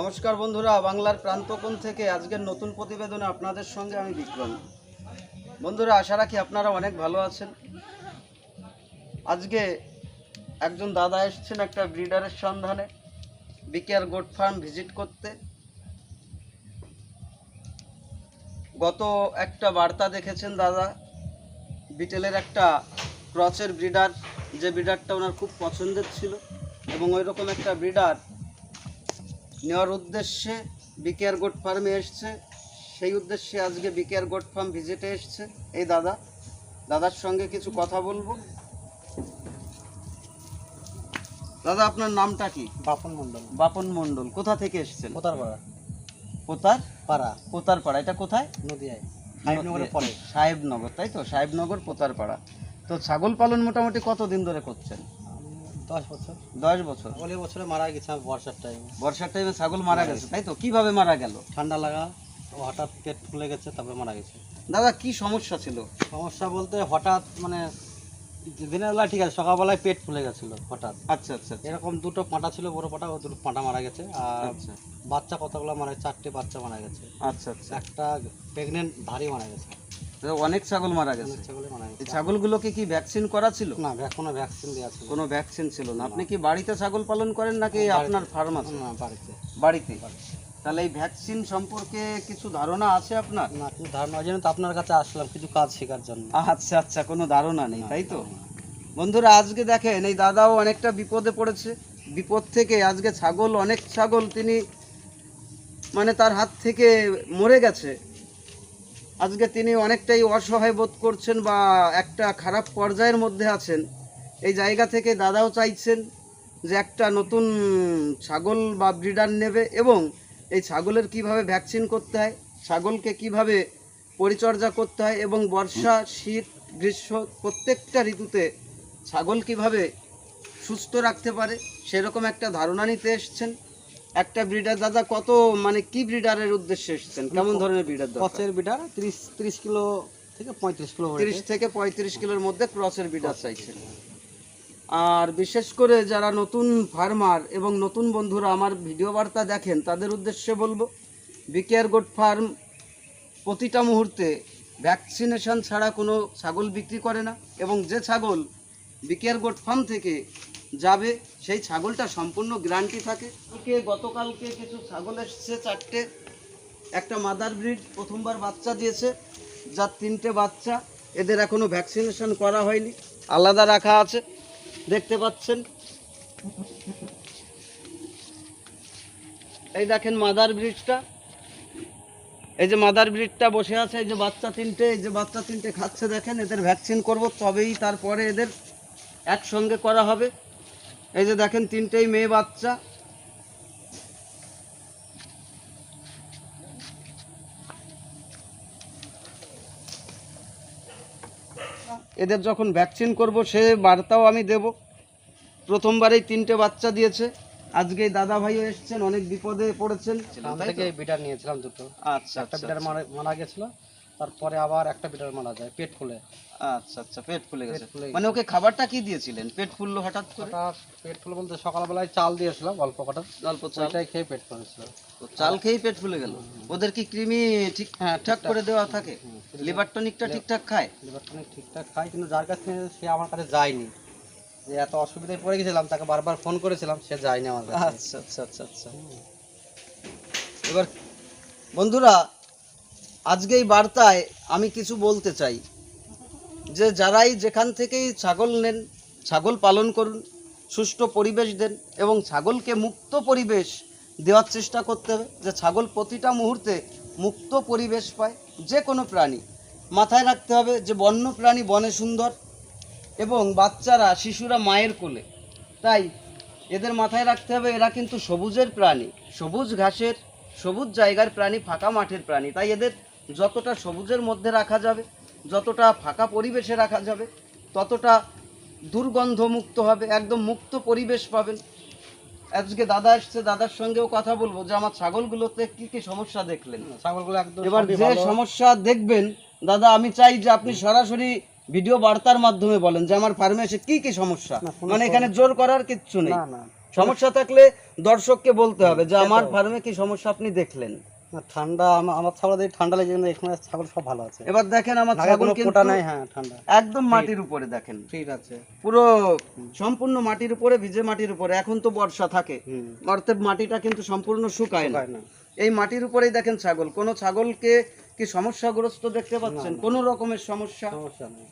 নমস্কার বন্ধুরা, বাংলার প্রান্তকোণ থেকে আজকের নতুন প্রতিবেদনে আপনাদের সঙ্গে আমি বিক্রম। বন্ধুরা, আশা রাখি আপনারা অনেক ভালো আছেন। আজকে একজন দাদা এসেছেন একটা ব্রিডারের সন্ধানে, বিকেআর গোট ফার্ম ভিজিট করতে। গত একটা বার্তা দেখেছেন দাদা, বিটেলের একটা ক্রচের ব্রিডার, যে ব্রিডারটা ওনার খুব পছন্দের ছিল, এবং ওই রকম একটা ব্রিডার নেওয়ার উদ্দেশ্যে বিকেআর গোট ফার্মে এসছে। সেই উদ্দেশ্যে আজকে বিকেআর গোট ফার্ম ভিজিটে এসছে। এই দাদা দাদার সঙ্গে কিছু কথা বলব। দাদা আপনার নামটা কি? বাপন মন্ডল বাপন মণ্ডল কোথা থেকে এসেছেন? কোতার পাড়া কোতার? পাড়া। পোতার পাড়া এটা কোথায়? নদিয়ায়। সাহেবনগরে তাই তো? সাহেবনগর পোতার পাড়া তো ছাগল পালন মোটামুটি কতদিন ধরে করছেন? দশ বছর। দশ বছর। বছরে মারা গেছে বর্ষার টাইম বর্ষার টাইমে ছাগল মারা গেছে তাই তো? কীভাবে মারা গেল? ঠান্ডা লাগা হঠাৎ পেট ফুলে গেছে তারপরে মারা গেছে। দাদা কি সমস্যা ছিল? সমস্যা বলতে হঠাৎ মানে দিনের বেলা ঠিক আছে সকালবেলায় পেট ফুলে গেছিল হঠাৎ। আচ্ছা আচ্ছা আচ্ছা। এরকম দুটো পাঁটা ছিল বড় পাটা ও দুটো পাঁটা মারা গেছে। আর আচ্ছা। বাচ্চা কতগুলো মারা চারটে বাচ্চা মারা গেছে। আচ্ছা আচ্ছা। একটা প্রেগনেন্ট ধারি মারা গেছে। অনেক ছাগল মারা গেছে। এই ছাগলগুলোকে কি ভ্যাকসিন করা ছিল? না কোনো ভ্যাকসিন দেওয়া ছিল। কোনো ভ্যাকসিন ছিল না। আপনি কি বাড়িতে ছাগল পালন করেন নাকি আপনার ফার্ম আছে? না বাড়িতে। বাড়িতে? তাহলে এই ভ্যাকসিন সম্পর্কে কিছু ধারণা আছে আপনার? না কিছু ধারণা জন্য তো আপনার কাছে আসলাম কিছু কাজ শেখার জন্য। আচ্ছা আচ্ছা কোনো ধারণা নেই তাই তো? বন্ধুরা আজকে দেখেন এই দাদাও অনেকটা বিপদে পড়েছে। বিপদ থেকে আজকে ছাগল অনেক ছাগল তিনি মানে তার হাত থেকে মরে গেছে। আজকে তিনি অনেকটাই অসহায় বোধ করছেন বা একটা খারাপ পর্যায়ের মধ্যে আছেন। এই জায়গা থেকে দাদাও চাইছেন যে একটা নতুন ছাগল বা ব্রিডার নেবে এবং এই ছাগলের কীভাবে ভ্যাকসিন করতে হয়, ছাগলকে কীভাবে পরিচর্যা করতে হয় এবং বর্ষা, শীত, গ্রীষ্ম প্রত্যেকটা ঋতুতে ছাগল কীভাবে সুস্থ রাখতে পারে, সেরকম একটা ধারণা নিতে এসছেন। একটা ব্রিডার দাদা কত মানে কি ব্রিডারের উদ্দেশ্যে এসেছেন? কেমন ধরনের ব্রিডার কচের বিটার তিরিশ তিরিশ কিলো থেকে পঁয়ত্রিশ কিলো weight তিরিশ থেকে পঁয়ত্রিশ কিলোর মধ্যে ক্রসের ব্রিডার চাইছেন। আর বিশেষ করে যারা নতুন ফার্মার এবং নতুন বন্ধুরা আমার ভিডিও বার্তা দেখেন তাদের উদ্দেশ্যে বলব বিকেয়ার গোট ফার্ম প্রতিটা মুহূর্তে ভ্যাকসিনেশন ছাড়া কোনো ছাগল বিক্রি করে না। এবং যে ছাগল বিকেয়ার গোট ফার্ম থেকে যাবে, সেই ছাগলটা সম্পূর্ণ গ্যারান্টি থাকে। কালকে গতকালকে কিছু ছাগল এসছে চারটে। একটা মাদার ব্রিড প্রথমবার বাচ্চা দিয়েছে, যার তিনটে বাচ্চা। এদের এখনও ভ্যাকসিনেশন করা হয়নি, আলাদা রাখা আছে, দেখতে পাচ্ছেন। এই দেখেন মাদার ব্রিজটা এই যে মাদার ব্রিডটা বসে আছে, এই যে বাচ্চা তিনটে, এই যে বাচ্চা তিনটে খাচ্ছে, দেখেন, এদের ভ্যাকসিন করব, তবেই তারপরে এদের একসঙ্গে করা হবে। এই যে দেখেন তিনটেই মেয়ে বাচ্চা। এদের যখন ভ্যাকসিন করব সে বার্তাও আমি দেব। প্রথমবারেই তিনটে বাচ্চা দিয়েছে। আজকে দাদা ভাইও এসছেন অনেক বিপদে পড়েছেন। বিটার নিয়েছিলাম দুটো। আচ্ছা একটা আচ্ছা বিটার মারা মারা গেছিল। তারপরে আবার একটা বিটার মারা যায় পেট ফুলে। আচ্ছা আচ্ছা পেট ফুলে গেছে। পেট ফুলে মানে ওকে খাবারটা কি দিয়েছিলেন? পেট ফুললো হঠাৎ করে? হঠাৎ পেট ফুলে বলতে সকালবেলায় চাল দিয়েছিলাম অল্প কটা। অল্প চাল। ওইটাই খেয়ে পেট ফুলেছিল তো চাল খেয়েই পেট ফুলে গেল? ওদের কি কৃমি ঠিক ঠাক করে দেওয়া থাকে? লিভার টনিকটা ঠিকঠাক খায়? লিভার টনিক ঠিকঠাক খাই কিন্তু যার কাছে সে আমার কাছে যায়নি। যে এত অসুবিধায় পড়ে গেছিলাম তাকে বারবার ফোন করেছিলাম সে যায়নি আমার কাছে। আচ্ছা আচ্ছা আচ্ছা আচ্ছা। এবার বন্ধুরা আজকে এই বার্তায় আমি কিছু বলতে চাই। যে যারাই যেখান থেকেই ছাগল নেন, ছাগল পালন করুন, সুষ্ঠু পরিবেশ দেন এবং ছাগলকে মুক্ত পরিবেশ দেওয়ার চেষ্টা করতে হবে, যে ছাগল প্রতিটা মুহূর্তে মুক্ত পরিবেশ পায়, যে কোনো প্রাণী। মাথায় রাখতে হবে যে বন্য প্রাণী বনে সুন্দর এবং বাচ্চারা, শিশুরা মায়ের কোলে। তাই এদের মাথায় রাখতে হবে এরা কিন্তু সবুজের প্রাণী। সবুজ ঘাসের, সবুজ জায়গার প্রাণী, ফাঁকা মাঠের প্রাণী। তাই এদের যতটা সবুজের মধ্যে রাখা যাবে যতটা ফাঁকা পরিবেশে রাখা যাবে ততটা দুর্গন্ধমুক্ত হবে একদম মুক্ত পরিবেশ পাবেন। আজকে দাদা এসছে দাদার সঙ্গেও কথা বলব যে আমার ছাগলগুলোতে কি কি সমস্যা দেখলেন। ছাগলগুলো একদম এবার যে সমস্যা দেখবেন দাদা আমি চাই যে আপনি সরাসরি ভিডিও বার্তার মাধ্যমে বলেন যে আমার ফার্মে এসে কি কি সমস্যা। মানে এখানে জোর করার কিচ্ছু নেই। সমস্যা থাকলে দর্শককে বলতে হবে যে আমার ফার্মে কি সমস্যা আপনি দেখলেন। ঠান্ডা আমার ছাগল দিয়ে ঠান্ডা লেগে গেলে এখানে ছাগল সব ভালো আছে। এবার দেখেন আমার ছাগল কোনো কিন্তু নাই হ্যাঁ ঠান্ডা। একদম মাটির উপরে দেখেন। ফিট আছে। পুরো সম্পূর্ণ মাটির উপরে ভিজে মাটির উপরে এখন তো বর্ষা থাকে। অর্থাৎ মাটিটা কিন্তু সম্পূর্ণ শুকায় না। এই মাটির উপরেই দেখেন ছাগল। কোন ছাগলকে কি সমস্যাগ্রস্ত দেখতে পাচ্ছেন। কোন রকমের সমস্যা। সমস্যা নেই।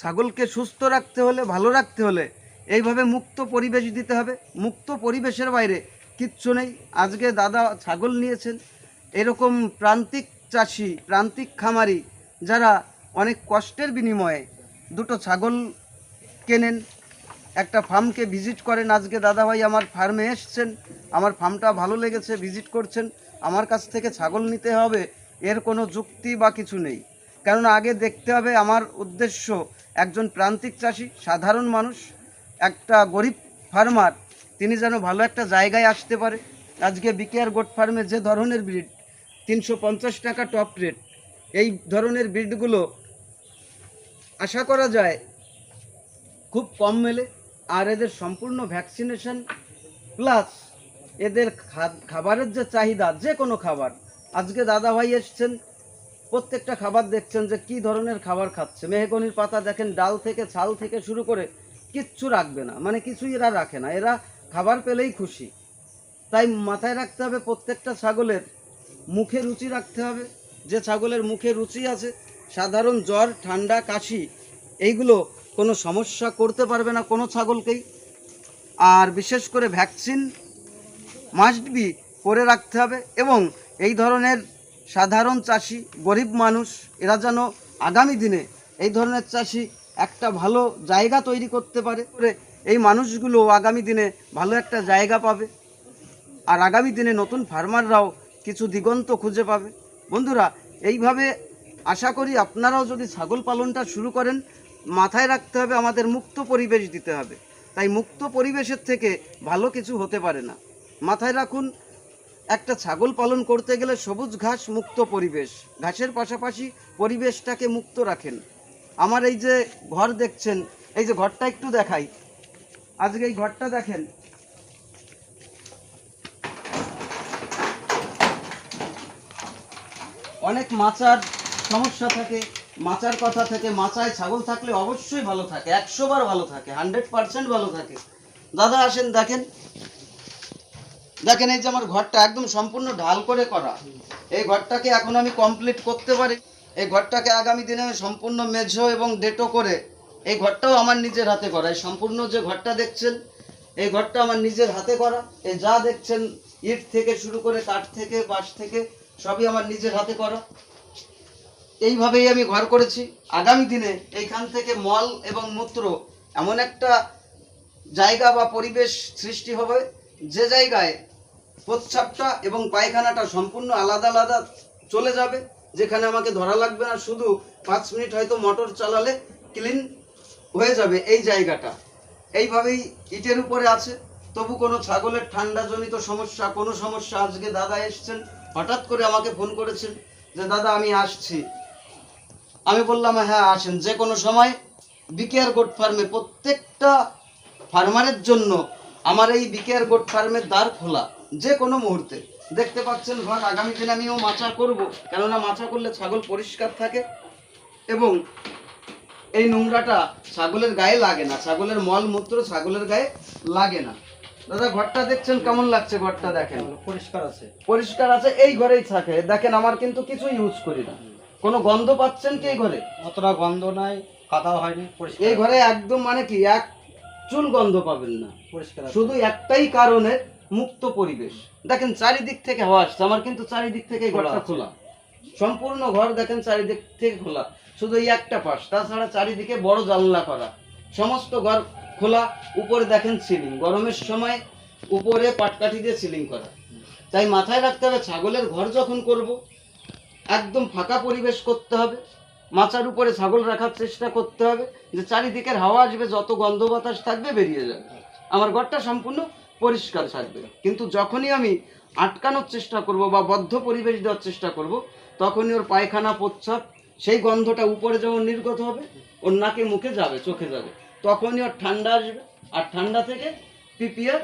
ছাগলকে সুস্থ রাখতে হলে ভালো রাখতে হলে এইভাবে মুক্ত পরিবেশ দিতে হবে। মুক্ত পরিবেশের বাইরে কিচ্ছু নেই। আজকে দাদা ছাগল নিয়েছেন। এরকম প্রান্তিক চাষি, প্রান্তিক খামারি যারা অনেক কষ্টের বিনিময়ে দুটো ছাগল কেনেন, একটা ফার্মকে ভিজিট করেন। আজকে দাদাভাই আমার ফার্মে এসছেন, আমার ফার্মটা ভালো লেগেছে, ভিজিট করছেন। আমার কাছ থেকে ছাগল নিতে হবে, এর কোনো যুক্তি বা কিছু নেই। কেননা আগে দেখতে হবে আমার উদ্দেশ্য একজন প্রান্তিক চাষি, সাধারণ মানুষ, একটা গরিব ফার্মার তিনি যেন ভালো একটা জায়গায় আসতে পারে। আজকে বিকেআর গোট ফার্মে যে ধরনের ব্রিড তিনশো পঞ্চাশ টাকা টপ রেট এই ধরনের ব্রিডগুলো আশা করা যায় খুব কম মেলে। আর এদের সম্পূর্ণ ভ্যাকসিনেশন প্লাস এদের খাবারের যে চাহিদা, যে কোনো খাবার। আজকে দাদাভাই এসছেন, প্রত্যেকটা খাবার দেখছেন যে কি ধরনের খাবার খাচ্ছে। মেহগনির পাতা দেখেন, ডাল থেকে, ছাল থেকে শুরু করে কিচ্ছু রাখবে না। মানে কিছুই এরা রাখে না। এরা খাবার পেলেই খুশি। তাই মাথায় রাখতে হবে প্রত্যেকটা ছাগলের মুখে রুচি রাখতে হবে। যে ছাগলের মুখে রুচি আছে, সাধারণ জ্বর, ঠান্ডা, কাশি, এইগুলো কোনো সমস্যা করতে পারবে না কোনো ছাগলকেই। আর বিশেষ করে ভ্যাকসিন মাস্ট বি করে রাখতে হবে এবং এই ধরনের সাধারণ চাষি, গরিব মানুষ, এরা যেন আগামী দিনে এই ধরনের চাষি একটা ভালো জায়গা তৈরি করতে পারে। এই মানুষগুলো আগামী দিনে ভালো একটা জায়গা পাবে। আর আগামী দিনে নতুন ফার্মাররাও কিছু দিগন্ত খুঁজে পাবে। বন্ধুরা, এইভাবে আশা করি আপনারাও যদি ছাগল পালনটা শুরু করেন, মাথায় রাখতে হবে আমাদের মুক্ত পরিবেশ দিতে হবে। তাই মুক্ত পরিবেশের থেকে ভালো কিছু হতে পারে না। মাথায় রাখুন, একটা ছাগল পালন করতে গেলে সবুজ ঘাস মুক্ত পরিবেশ। ঘাসের পাশাপাশি পরিবেশটাকে মুক্ত রাখেন। আমার এই যে ঘর দেখছেন, এই যে ঘরটা একটু দেখাই। আজকে এই ঘরটা দেখেন। অনেক মাচার সমস্যা থাকে, মাচার কথা থেকে, মাচায় ছাগল থাকলে অবশ্যই ভালো থাকে, একশো বার ভালো থাকে, হান্ড্রেড পার্সেন্ট ভালো থাকে। দাদা আসেন, দেখেন। দেখেন, এই যে আমার ঘরটা একদম সম্পূর্ণ ঢাল করে করা। এই ঘরটাকে এখন আমি কমপ্লিট করতে পারি। এই ঘরটাকে আগামী দিনে আমি সম্পূর্ণ মেঝো এবং ডেটো করে এই ঘরটাও আমার নিজের হাতে করা, এই সম্পূর্ণ যে ঘরটা দেখছেন, এই ঘরটা আমার নিজের হাতে করা, এই যা দেখছেন, ইট থেকে শুরু করে কাঠ থেকে, বাঁশ থেকে, সবই আমার নিজের হাতে করা। এইভাবেই আমি ঘর করেছি। আগামী দিনে এইখান থেকে মল এবং মূত্র এমন একটা জায়গা বা পরিবেশ সৃষ্টি হবে, যে জায়গায় প্রস্রাবটা এবং পায়খানাটা সম্পূর্ণ আলাদা আলাদা চলে যাবে, যেখানে আমাকে ধরা লাগবে না। শুধু পাঁচ মিনিট হয়তো মোটর চালালে ক্লিন হয়ে যাবে এই জায়গাটা। এইভাবেই ইটের উপরে আছে। তবু কোনো ছাগলের ঠান্ডাজনিত সমস্যা, কোনো সমস্যা আজকে দাদা এসছেন, হঠাৎ করে আমাকে ফোন করেছেন যে, দাদা, আমি আসছি। আমি বললাম হ্যাঁ আসেন। যে কোনো সময় বিকেআর গোট ফার্মে প্রত্যেকটা ফার্মারের জন্য আমার এই বিকেআর গোট ফার্মের দ্বার খোলা, যে কোনো মুহূর্তে। দেখতে পাচ্ছেন ঘর, আগামী দিনে আমিও মাচা করব, কেননা মাচা করলে ছাগল পরিষ্কার থাকে এবং এই নোংরাটা ছাগলের গায়ে লাগে না। ছাগলের মল মূত্র ছাগলের গায়ে লাগে না। দাদা ঘরটা দেখছেন কেমন লাগছে ঘরটা দেখেন? পরিষ্কার আছে। পরিষ্কার আছে এই ঘরেই থাকে। দেখেন আমার কিন্তু কিছু ইউজ করি না। কোনো গন্ধ পাচ্ছেন কি এই ঘরে? অতটা গন্ধ নাই কাদাও হয়নি এই ঘরে একদম মানে কি এক চুল গন্ধ পাবেন না। পরিষ্কার শুধু একটাই কারণে মুক্ত পরিবেশ। দেখেন চারিদিক থেকে হাওয়া আসছে। আমার কিন্তু চারিদিক থেকে ঘরটা খোলা। সম্পূর্ণ ঘর দেখেন চারিদিক থেকে খোলা। শুধু এই একটা পাশ, তাছাড়া চারিদিকে বড় জানলা করা। সমস্ত ঘর খোলা, উপরে দেখেন সিলিং গরমের সময় উপরে পাটকাঠি দিয়ে সিলিং করা। তাই মাথায় রাখতে হবে, ছাগলের ঘর যখন করব, একদম ফাঁকা পরিবেশ করতে হবে। মাচার উপরে ছাগল রাখার চেষ্টা করতে হবে, যে চারিদিকের হাওয়া আসবে, যত গন্ধ বাতাস থাকবে বেরিয়ে যাবে। আমার ঘরটা সম্পূর্ণ পরিষ্কার থাকবে। কিন্তু যখনই আমি আটকানোর চেষ্টা করব বা বদ্ধ পরিবেশ দেওয়ার চেষ্টা করব, তখনই ওর পায়খানা প্রচ্ছাপ সেই গন্ধটা উপরে যেমন নির্গত হবে ওর নাকে মুখে যাবে চোখে যাবে। তখনই ওর ঠান্ডা আসবে। আর ঠান্ডা থেকে পিপিআর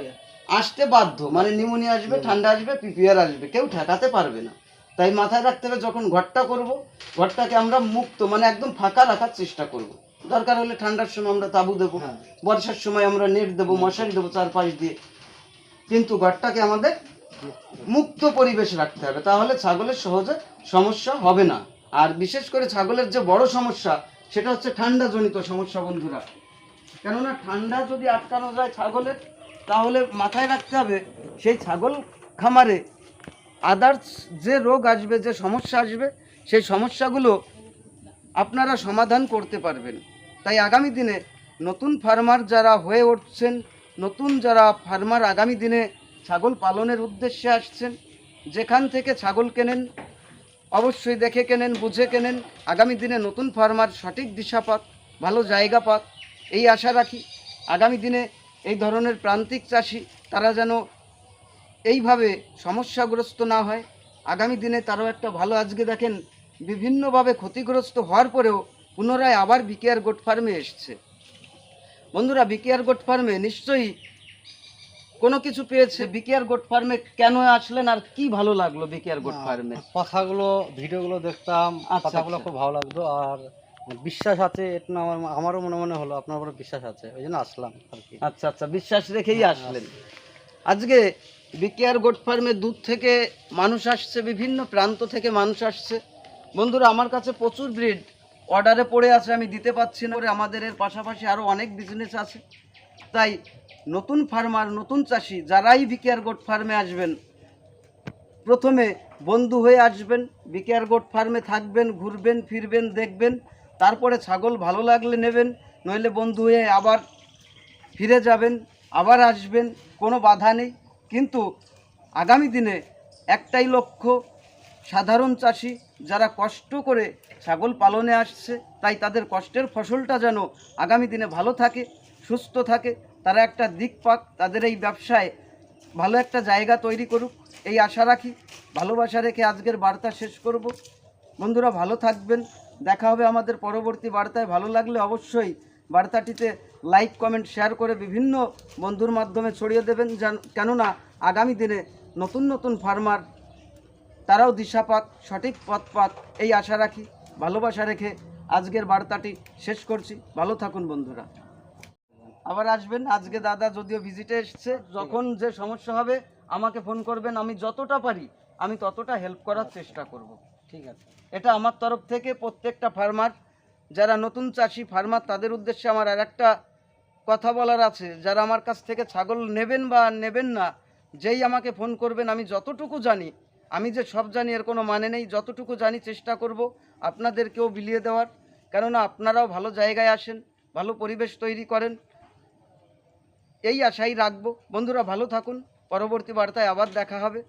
আসতে বাধ্য। মানে নিউমোনিয়া আসবে ঠান্ডা আসবে পিপিআর আসবে। কেউ ঠেকাতে পারবে না। তাই মাথায় রাখতে হবে যখন ঘরটা করব ঘরটাকে আমরা মুক্ত মানে একদম ফাঁকা রাখার চেষ্টা করব। দরকার হলে ঠান্ডার সময় আমরা তাবু দেবো হ্যাঁ। বর্ষার সময় আমরা নেট দেবো মশারি দেবো চারপাশ দিয়ে। কিন্তু ঘরটাকে আমাদের মুক্ত পরিবেশ রাখতে হবে। তাহলে ছাগলের সহজে সমস্যা হবে না। আর বিশেষ করে ছাগলের যে বড় সমস্যা, সেটা হচ্ছে ঠান্ডা জনিত সমস্যা, বন্ধুরা। কেননা ঠান্ডা যদি আটকানো যায় ছাগলের, তাহলে মাথায় রাখতে হবে সেই ছাগল খামারে আদার্স যে রোগ আসবে, যে সমস্যা আসবে, সেই সমস্যাগুলো আপনারা সমাধান করতে পারবেন। তাই আগামী দিনে নতুন ফার্মার যারা হয়ে উঠছেন, নতুন যারা ফার্মার আগামী দিনে ছাগল পালনের উদ্দেশ্যে আসছেন, যেখান থেকে ছাগল কেনেন অবশ্যই দেখে কেনেন, বুঝে কেনেন। আগামী দিনে নতুন ফার্মার সঠিক দিশা পাক ভালো জায়গা পাক এই আশা রাখি। আগামী দিনে এই ধরনের প্রান্তিক চাষি, তারা যেন এইভাবে সমস্যাগ্রস্ত না হয়। আগামী দিনে তারাও একটা ভালো আজকে দেখেন, বিভিন্নভাবে ক্ষতিগ্রস্ত হওয়ার পরেও পুনরায় আবার বিকেআর গোট ফার্মে এসছে। বন্ধুরা, বিকেআর গোট ফার্মে নিশ্চয়ই কোনো কিছু পেয়েছে? বিকেআর গোট ফার্মে কেন আসলেন আর কি ভালো লাগল বিকেআর গোট ফার্মে কথাগুলো ভিডিওগুলো দেখতাম আচ্ছা, কথাগুলো আচ্ছা। খুব ভালো লাগতো আর বিশ্বাস আছে এটা আমার আমারও মনে মনে হলো আপনার উপরে বিশ্বাস আছে ওই জন্য আসলাম আর কি। আচ্ছা আচ্ছা বিশ্বাস রেখেই আসলেন। আজকে বিকেআর গোট ফার্মে দুধ থেকে মানুষ আসছে বিভিন্ন প্রান্ত থেকে মানুষ আসছে। বন্ধুরা আমার কাছে প্রচুর ব্রিড অর্ডারে পড়ে আছে আমি দিতে পারছি না। আমাদের এর পাশাপাশি আরও অনেক বিজনেস আছে। তাই নতুন ফার্মার নতুন চাষি, যারাই বিকেআর গোট ফার্মে আসবেন, প্রথমে বন্ধু হয়ে আসবেন বিকেআর গোট ফার্মে থাকবেন, ঘুরবেন, ফিরবেন, দেখবেন, তারপরে ছাগল ভালো লাগলে নেবেন, নইলে বন্ধু হয়ে আবার ফিরে যাবেন, আবার আসবেন, কোনো বাধা নেই। কিন্তু আগামী দিনে একটাই লক্ষ্য, সাধারণ চাষি যারা কষ্ট করে ছাগল পালনে আসছে, তাই তাদের কষ্টের ফসলটা যেন আগামী দিনে ভালো থাকে, সুস্থ থাকে। তারা একটা দিক পাক তাদের এই ব্যবসায় ভালো একটা জায়গা তৈরি করুক, এই আশা রাখি। ভালোবাসা রেখে আজকের বার্তা শেষ করব। বন্ধুরা, ভালো থাকবেন। দেখা হবে আমাদের পরবর্তী বার্তায়। ভালো লাগলে অবশ্যই বার্তাটিতে লাইক কমেন্ট শেয়ার করে বিভিন্ন বন্ধুর মাধ্যমে ছড়িয়ে দেবেন। যেন কেননা, আগামী দিনে নতুন নতুন ফার্মার তারাও দিশা পাক, সঠিক পথ পাক, এই আশা রাখি। ভালোবাসা রেখে আজকের বার্তাটি শেষ করছি। ভালো থাকুন বন্ধুরা। আবার আসবেন। আজকে দাদা যদিও ভিজিটে এসছে, যখন যে সমস্যা হবে, আমাকে ফোন করবেন। আমি যতটা পারি, আমি ততটা হেল্প করার চেষ্টা করব। ঠিক আছে? এটা আমার তরফ থেকে প্রত্যেকটা ফার্মার যারা নতুন চাষি ফার্মার তাদের উদ্দেশ্যে আমার আর একটা কথা বলার আছে। যারা আমার কাছ থেকে ছাগল নেবেন বা নেবেন না, যেই আমাকে ফোন করবেন, আমি যতটুকু জানি, আমি যে সব জানি, এর কোনো মানে নেই। যতটুকু জানি, চেষ্টা করব আপনাদেরকেও বিলিয়ে দেওয়ার। কেননা আপনারাও ভালো জায়গায় আসেন, ভালো পরিবেশ তৈরি করেন। এই আশাই রাখব। বন্ধুরা ভালো থাকুন। পরবর্তী বার্তায় আবার দেখা হবে।